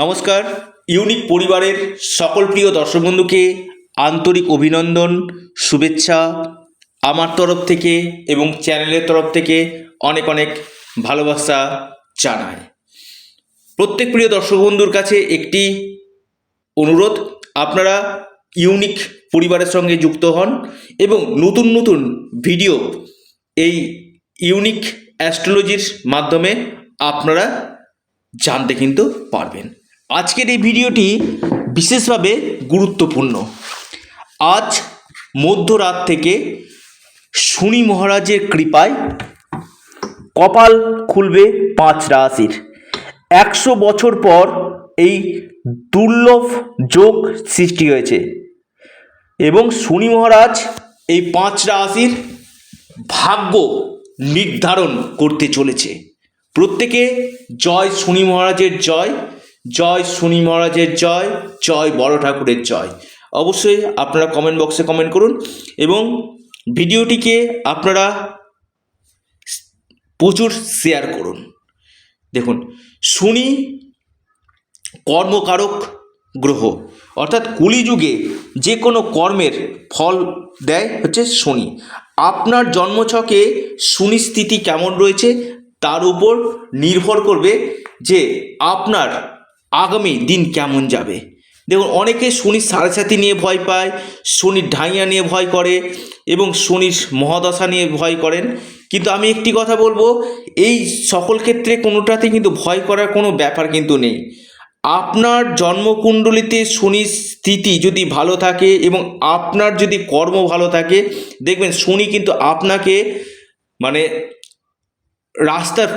নমস্কার। ইউনিক পরিবারের সকল প্রিয় দর্শক বন্ধুকে আন্তরিক অভিনন্দন, শুভেচ্ছা আমার তরফ থেকে এবং চ্যানেলের তরফ থেকে অনেক অনেক ভালোবাসা জানাই। প্রত্যেক প্রিয় দর্শক বন্ধুর কাছে একটি অনুরোধ, আপনারা ইউনিক পরিবারের সঙ্গে যুক্ত হন এবং নতুন নতুন ভিডিও এই ইউনিক অ্যাস্ট্রোলজির মাধ্যমে আপনারা জানতে কিন্তু পারবেন। আজকের এই ভিডিওটি বিশেষভাবে গুরুত্বপূর্ণ। আজ মধ্যরাত থেকে শনি মহারাজের কৃপায় কপাল খুলবে পাঁচ রাশির। একশো বছর পর এই দুর্লভ যোগ সৃষ্টি হয়েছে এবং শনি মহারাজ এই পাঁচ রাশির ভাগ্য নির্ধারণ করতে চলেছে। প্রত্যেকে জয় শনি মহারাজের জয়। জয় শনি মহারাজের জয় জয় বড় ঠাকুরের জয়। অবশ্যই আপনারা কমেন্ট বক্সে কমেন্ট করুন এবং ভিডিওটিকে আপনারা প্রচুর শেয়ার করুন। দেখুন শনি কর্মকারক গ্রহ, অর্থাৎ কলিযুগে যে কোনো কর্মের ফল দেয় হচ্ছে শনি। আপনার জন্মছকে শনি স্থিতি কেমন রয়েছে তার উপর নির্ভর করবে যে আপনার আগামী দিন কেমন যাবে? দেখুন, অনেকে শনির সাড়ে সাথী নিয়ে ভয় পায়, শনির ঢাইয়া নিয়ে ভয় করে এবং শনির মহাদশা নিয়ে ভয় করেন। কিন্তু আমি একটি কথা বলব, এই সকল ক্ষেত্রে কোনোটাতে কিন্তু ভয় করার কোনো ব্যাপার কিন্তু নেই। আপনার জন্মকুণ্ডলিতে শনির স্থিতি যদি ভালো থাকে এবং আপনার যদি কর্ম ভালো থাকে, দেখবেন শনি কিন্তু আপনাকে মানে রাস্তার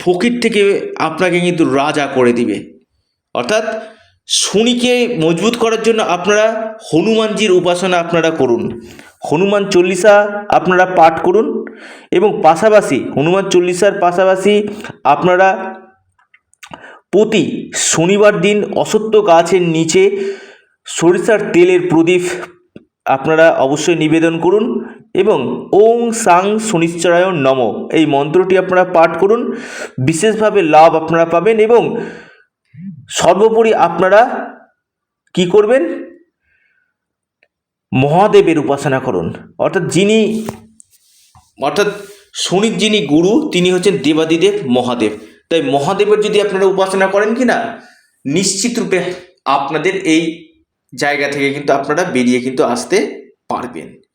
ফকির থেকে আপনাকে কিন্তু রাজা করে দিবে। অর্থাৎ শনিকে মজবুত করার জন্য আপনারা হনুমানজির উপাসনা আপনারা করুন। হনুমান চল্লিশা আপনারা পাঠ করুন এবং পাশাপাশি হনুমান চল্লিশার পাশাপাশি আপনারা প্রতি শনিবার দিন অসত্য গাছের নিচে সরিষার তেলের প্রদীপ আপনারা অবশ্যই নিবেদন করুন এবং ওং সাং শনিশ্চরায় নম। এই মন্ত্রটি আপনারা পাঠ করুন। বিশেষভাবে লাভ আপনারা পাবেন এবং সর্বোপরি আপনারা কি করবেন? মহাদেবের উপাসনা করুন। অর্থাৎ যিনি, অর্থাৎ শনির যিনি গুরু, তিনি হচ্ছেন দেবাদিদেব মহাদেব। তাই মহাদেবের যদি আপনারা উপাসনা করেন কি না নিশ্চিত রূপে আপনাদের এই জায়গা থেকে কিন্তু আপনারা বেরিয়ে কিন্তু আসতে পারবেন।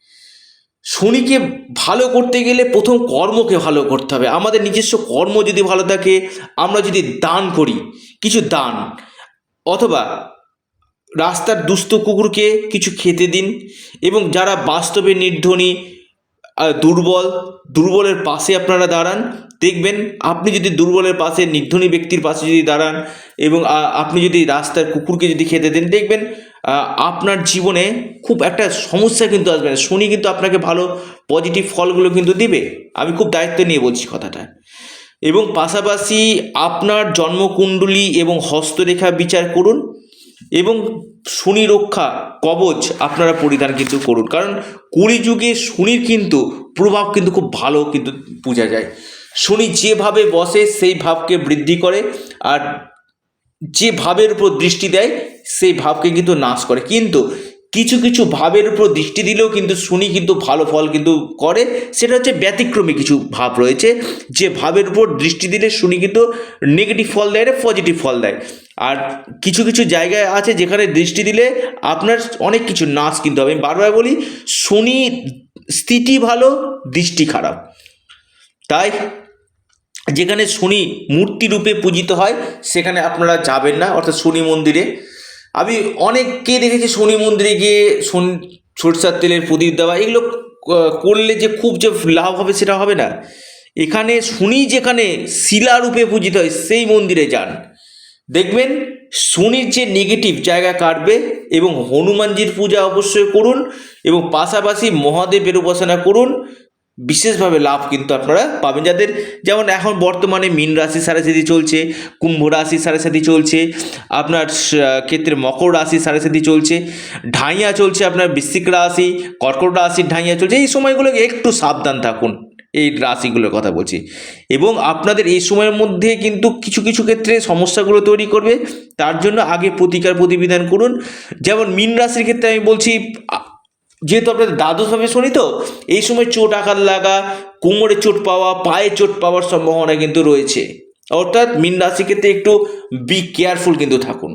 শনিকে ভালো করতে গেলে প্রথম কর্মকে ভালো করতে হবে। আমাদের নিজস্ব কর্ম যদি ভালো থাকে, আমরা যদি দান করি, কিছু দান, অথবা রাস্তার দুস্থ কুকুরকে কিছু খেতে দিন এবং যারা বাস্তবে নির্ধনী দুর্বল, দুর্বলের পাশে আপনারা দাঁড়ান, দেখবেন আপনি যদি দুর্বলের পাশে, নির্ধনী ব্যক্তির পাশে যদি দাঁড়ান এবং আপনি যদি রাস্তার কুকুরকে যদি খেতে দেন, দেখবেন আপনার জীবনে খুব একটা সমস্যা কিন্তু আসবে না। শনি কিন্তু আপনাকে ভালো পজিটিভ ফলগুলো কিন্তু দিবে। আমি খুব দায়িত্ব নিয়ে বলছি কথাটা। এবং পাশাপাশি আপনার জন্মকুণ্ডলী এবং হস্তরেখা বিচার করুন এবং শনি রক্ষা কবচ আপনারা পরিধান কিন্তু করুন। কারণ কুড়ি যুগে শনির কিন্তু প্রভাব কিন্তু খুব ভালো কিন্তু বোঝা যায়। শনি যেভাবে বসে সেই ভাবকে বৃদ্ধি করে। আর যে ভাবের উপর দৃষ্টি দেয়, সেই ভাবকে কিন্তু নাশ করে। কিন্তু কিছু কিছু ভাবের উপর দৃষ্টি দিলেও কিন্তু শুনি কিন্তু ভালো ফল কিন্তু করে, সেটা হচ্ছে ব্যতিক্রমী কিছু ভাব রয়েছে। যে ভাবের উপর দৃষ্টি দিলে শুনি কিন্তু নেগেটিভ ফল দেয় না পজিটিভ ফল দেয়। আর কিছু কিছু জায়গায় আছে যেখানে দৃষ্টি দিলে আপনার অনেক কিছু নাশ কিন্তু হবে। আমি বারবার বলি, শনি স্থিতি ভালো, দৃষ্টি খারাপ। তাই যেখানে শনি মূর্তি রূপে পূজিত হয়, সেখানে আপনারা যাবেন না, অর্থাৎ শনি মন্দিরে। আমি অনেককে দেখেছি শনি মন্দিরে গিয়ে শনি, সরষার তেলের প্রদীপ দেওয়া, এগুলো করলে যে খুব যে লাভ হবে সেটা হবে না। এখানে শনি যেখানে শিলারূপে পূজিত হয়, সেই মন্দিরে যান। দেখবেন শনির যে নেগেটিভ জায়গা কাটবে এবং হনুমানজির পূজা অবশ্যই করুন এবং পাশাপাশি মহাদেবের উপাসনা করুন বিশেষভাবে লাভ কিন্তু আপনারা পাবেন। যাদের যেমন এখন বর্তমানে মীন রাশি সাড়ে চলছে, কুম্ভ রাশি সাড়ে চলছে, আপনার ক্ষেত্রে মকর রাশি সাড়ে চলছে, ঢাইয়া চলছে আপনার বৃশ্চিক রাশি, কর্কট রাশির ঢাইয়া চলছে, এই সময়গুলোকে একটু সাবধান থাকুন, এই রাশিগুলোর কথা বলছি। এবং আপনাদের এই সময়ের মধ্যে কিন্তু কিছু কিছু ক্ষেত্রে সমস্যাগুলো তৈরি করবে, তার জন্য আগে প্রতিকার প্রতিবিধান করুন। যেমন মীন রাশির ক্ষেত্রে আমি বলছি যেহেতু আপনাদের দ্বাদশভাবে শনি তো, এই সময় চোট, আঘাত লাগা, কোমরে চোট পাওয়া, পায়ে চোট পাওয়ার সম্ভাবনা কিন্তু রয়েছে। অর্থাৎ মীন রাশি ক্ষেত্রে একটু বি কেয়ারফুল কিন্তু থাকুন।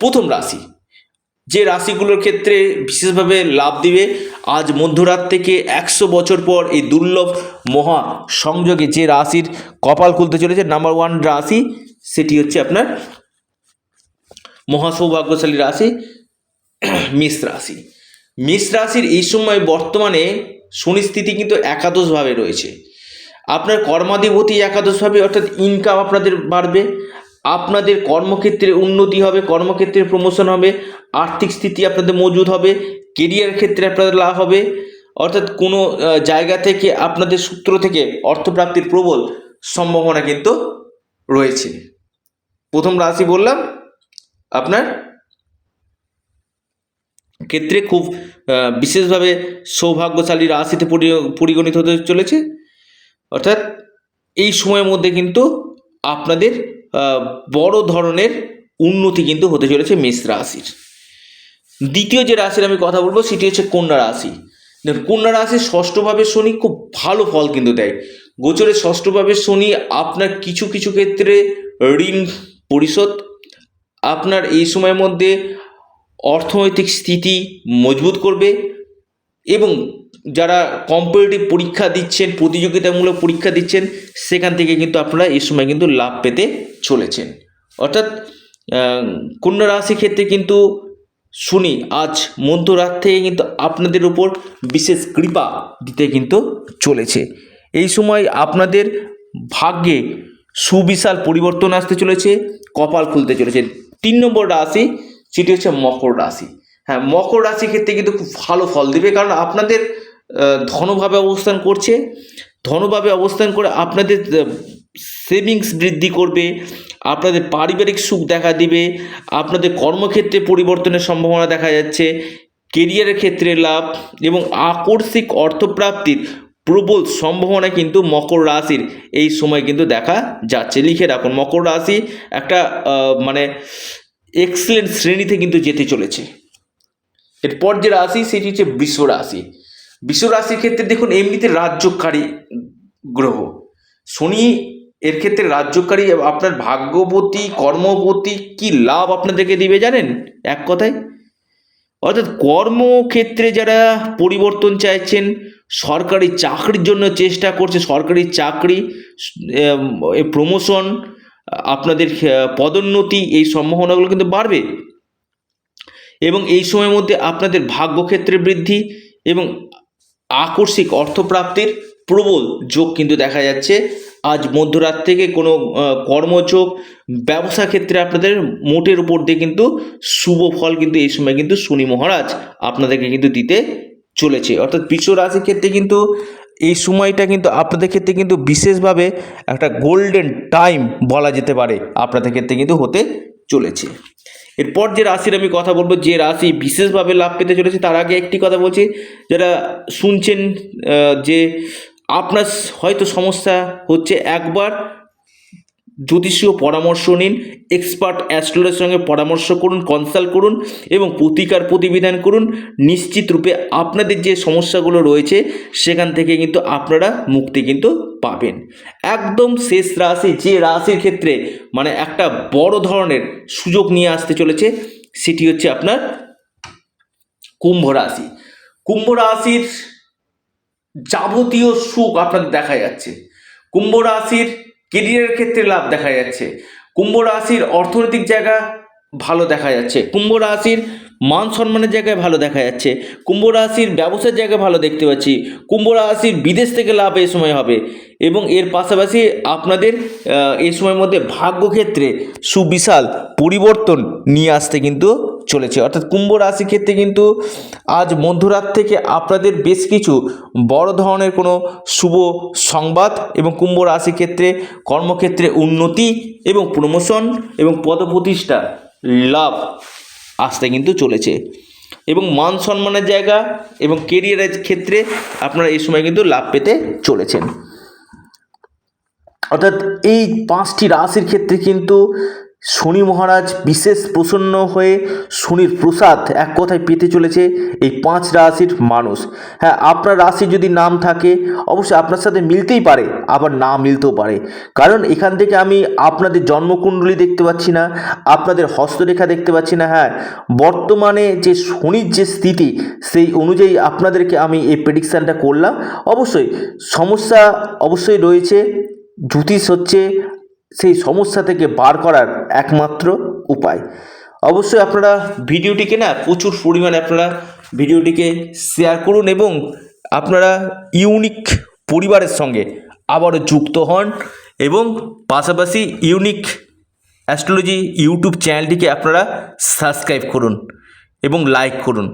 প্রথম রাশি, যে রাশিগুলোর ক্ষেত্রে বিশেষভাবে লাভ দিবে, আজ মধ্যরাত থেকে একশো বছর পর এই দুর্লভ মহা সংযোগে যে রাশির কপাল খুলতে চলেছে নাম্বার ওয়ান রাশি, সেটি হচ্ছে আপনার মহা সৌভাগ্যশালী রাশি, মেষ রাশি। মেষ রাশির এই সময় বর্তমানে শনি স্থিতি কিন্তু একাদশভাবে রয়েছে। আপনার কর্মাধিপতি একাদশভাবে অর্থাৎ ইনকাম আপনাদের বাড়বে, আপনাদের কর্মক্ষেত্রে উন্নতি হবে, কর্মক্ষেত্রে প্রমোশন হবে, আর্থিক স্থিতি আপনাদের মজুদ হবে কেরিয়ার ক্ষেত্রে আপনাদের লাভ হবে, অর্থাৎ কোনো জায়গা থেকে আপনাদের সূত্র থেকে অর্থপ্রাপ্তির প্রবল সম্ভাবনা কিন্তু রয়েছে। প্রথম রাশি বললাম, আপনার ক্ষেত্রে খুব বিশেষভাবে সৌভাগ্যশালী রাশিতে পরিগণিত হতে চলেছে। অর্থাৎ এই সময়ের মধ্যে কিন্তু আপনাদের বড় ধরনের উন্নতি কিন্তু হতে চলেছে মেষ রাশির। দ্বিতীয় যে রাশির আমি কথা বলব সেটি হচ্ছে কন্যা রাশি। কন্যা রাশির ষষ্ঠভাবে শনি খুব ভালো ফল কিন্তু দেয়। গোচরের ষষ্ঠভাবে শনি আপনার কিছু কিছু ক্ষেত্রে ঋণ পরিশোধ। আপনার এই সময়ের মধ্যে অর্থনৈতিক স্থিতি মজবুত করবে এবং যারা কম্পিটিটিভ পরীক্ষা দিচ্ছেন, প্রতিযোগিতামূলক পরীক্ষা দিচ্ছেন, সেখান থেকে কিন্তু আপনারা এই সময় কিন্তু লাভ পেতে চলেছেন। অর্থাৎ কন্যা রাশি ক্ষেত্রে কিন্তু শুনি আজ মধ্যরাত থেকে কিন্তু আপনাদের উপর বিশেষ কৃপা দিতে কিন্তু চলেছে। এই সময় আপনাদের ভাগ্যে সুবিশাল পরিবর্তন আসতে চলেছে, কপাল খুলতে চলেছে। তিন নম্বর রাশি সেটি হচ্ছে মকর রাশি। হ্যাঁ মকর রাশি ক্ষেত্রে কিন্তু খুব ভালো ফল দেবে, কারণ আপনাদের ধনভাবে অবস্থান করছে। ধনভাবে অবস্থান করে আপনাদের সেভিংস বৃদ্ধি করবে, আপনাদের পারিবারিক সুখ দেখা দিবে, আপনাদের কর্মক্ষেত্রে পরিবর্তনের সম্ভাবনা দেখা যাচ্ছে কেরিয়ারের ক্ষেত্রে লাভ এবং আকস্মিক অর্থপ্রাপ্তির প্রবল সম্ভাবনা কিন্তু মকর রাশির এই সময় কিন্তু দেখা যাচ্ছে। লিখে রাখুন, মকর রাশি একটা মানে এক্সেলেন্ট শ্রেণীতে কিন্তু যেতে চলেছে। এরপর যে রাশি, সেটি হচ্ছে বৃষ রাশি। বৃষ রাশির ক্ষেত্রে দেখুন, এমনিতে রাজ্যকারী গ্রহ। শনি এর ক্ষেত্রে রাজ্যকারী, আপনার ভাগ্যবতী কর্মবতী কি লাভ আপনাদেরকে দিবে জানেন? এক কথায়। অর্থাৎ কর্মক্ষেত্রে যারা পরিবর্তন চাইছেন, সরকারি চাকরির জন্য চেষ্টা করছে, সরকারি চাকরি প্রমোশন আপনাদের পদোন্নতি এই সম্ভাবনাগুলো কিন্তু বাড়বে। এবং এই সময়ের মধ্যে আপনাদের ভাগ্যক্ষেত্রে বৃদ্ধি এবং আকস্মিক অর্থপ্রাপ্তির প্রবল যোগ কিন্তু দেখা যাচ্ছে। আজ মধ্যরাত থেকে কোনো কর্মযোগ, ব্যবসা ক্ষেত্রে আপনাদের মোটের উপর দিয়ে কিন্তু শুভ ফল কিন্তু এই সময় কিন্তু শনি মহারাজ আপনাদেরকে কিন্তু দিতে চলেছে। অর্থাৎ বিশ্ব রাশির ক্ষেত্রে কিন্তু এই সময়টা কিন্তু আপনাদের ক্ষেত্রে কিন্তু বিশেষভাবে একটা গোল্ডেন টাইম বলা যেতে পারে, আপনাদের ক্ষেত্রে কিন্তু হতে চলেছে। এরপর যে রাশির আমি কথা বলব, যে রাশি বিশেষভাবে লাভ পেতে চলেছে, তার আগে একটি কথা বলছি, যারা শুনছেন যে আপনার হয়তো সমস্যা হচ্ছে, একবার জ্যোতিষীয় পরামর্শ নিন এক্সপার্ট অ্যাস্ট্রোলজির সঙ্গে পরামর্শ করুন কনসাল্ট করুন এবং প্রতিকার প্রতিবিধান করুন। নিশ্চিত রূপে আপনাদের যে সমস্যাগুলো রয়েছে, সেখান থেকে কিন্তু আপনারা মুক্তি কিন্তু পাবেন। একদম শেষ রাশি, যে রাশির ক্ষেত্রে মানে একটা বড় ধরনের সুযোগ নিয়ে আসতে চলেছে, সেটি হচ্ছে আপনার কুম্ভ রাশি। কুম্ভ রাশির যাবতীয় সুখ আপনাদের দেখা যাচ্ছে। কুম্ভ রাশির কেরিয়ারের ক্ষেত্রে লাভ দেখা যাচ্ছে। কুম্ভ রাশির অর্থনৈতিক জায়গা ভালো দেখা যাচ্ছে। কুম্ভ রাশির মান সম্মানের জায়গায় ভালো দেখা যাচ্ছে। কুম্ভ রাশির ব্যবসার জায়গায় ভালো দেখতে পাচ্ছি। কুম্ভ রাশির বিদেশ থেকে লাভ এই সময় হবে এবং এর পাশাপাশি আপনাদের এই সময়ের মধ্যে ভাগ্যক্ষেত্রে সুবিশাল পরিবর্তন নিয়ে আসতে কিন্তু চলেছে। অর্থাৎ কুম্ভ রাশি ক্ষেত্রে কিন্তু আজ মধ্যরাত থেকে আপনাদের বেশ কিছু বড় ধরনের কোনো শুভ সংবাদ এবং কুম্ভ রাশি ক্ষেত্রে কর্মক্ষেত্রে উন্নতি এবং প্রমোশন এবং পদপ্রতিষ্ঠা লাভ আসতে কিন্তু চলেছে। এবং মান সম্মানের জায়গা এবং কেরিয়ারের ক্ষেত্রে আপনারা এই সময় কিন্তু লাভ পেতে চলেছেন। অর্থাৎ এই পাঁচটি রাশির ক্ষেত্রে কিন্তু শনি মহারাজ বিশেষ প্রসন্ন হয়ে শনির প্রসাদ এক কথায় পেতে চলেছে এই পাঁচ রাশির মানুষ। হ্যাঁ আপনার রাশি যদি নাম থাকে, অবশ্যই আপনার সাথে মিলতেই পারে, আবার না মিলতেও পারে। কারণ এখান থেকে আমি আপনাদের জন্মকুণ্ডলী দেখতে পাচ্ছি না, আপনাদের হস্তরেখা দেখতে পাচ্ছি না হ্যাঁ। বর্তমানে যে শনির যে স্থিতি, সেই অনুযায়ী আপনাদেরকে আমি এই প্রেডিকশানটা করলাম। অবশ্যই সমস্যা অবশ্যই রয়েছে, জ্যোতিষ হচ্ছে সেই সমস্যা থেকে বার করার একমাত্র উপায়। অবশ্যই আপনারা ভিডিওটিকে না প্রচুর পরিমাণে আপনারা ভিডিওটিকে শেয়ার করুন এবং আপনারা ইউনিক পরিবারের সঙ্গে আবারও যুক্ত হন এবং পাশাপাশি ইউনিক অ্যাস্ট্রোলজি ইউটিউব চ্যানেলটিকে আপনারা সাবস্ক্রাইব করুন এবং লাইক করুন।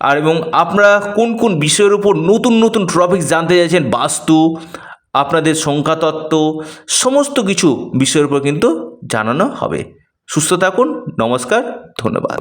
আর এবং আপনারা কোন কোন বিষয়ের উপর নতুন নতুন টপিক জানতে চাইছেন, বাস্তু আপনাদের সংখ্যাতত্ত্ব সমস্ত কিছু বিষয়ের উপর কিন্তু জানানো হবে। সুস্থ থাকুন নমস্কার ধন্যবাদ।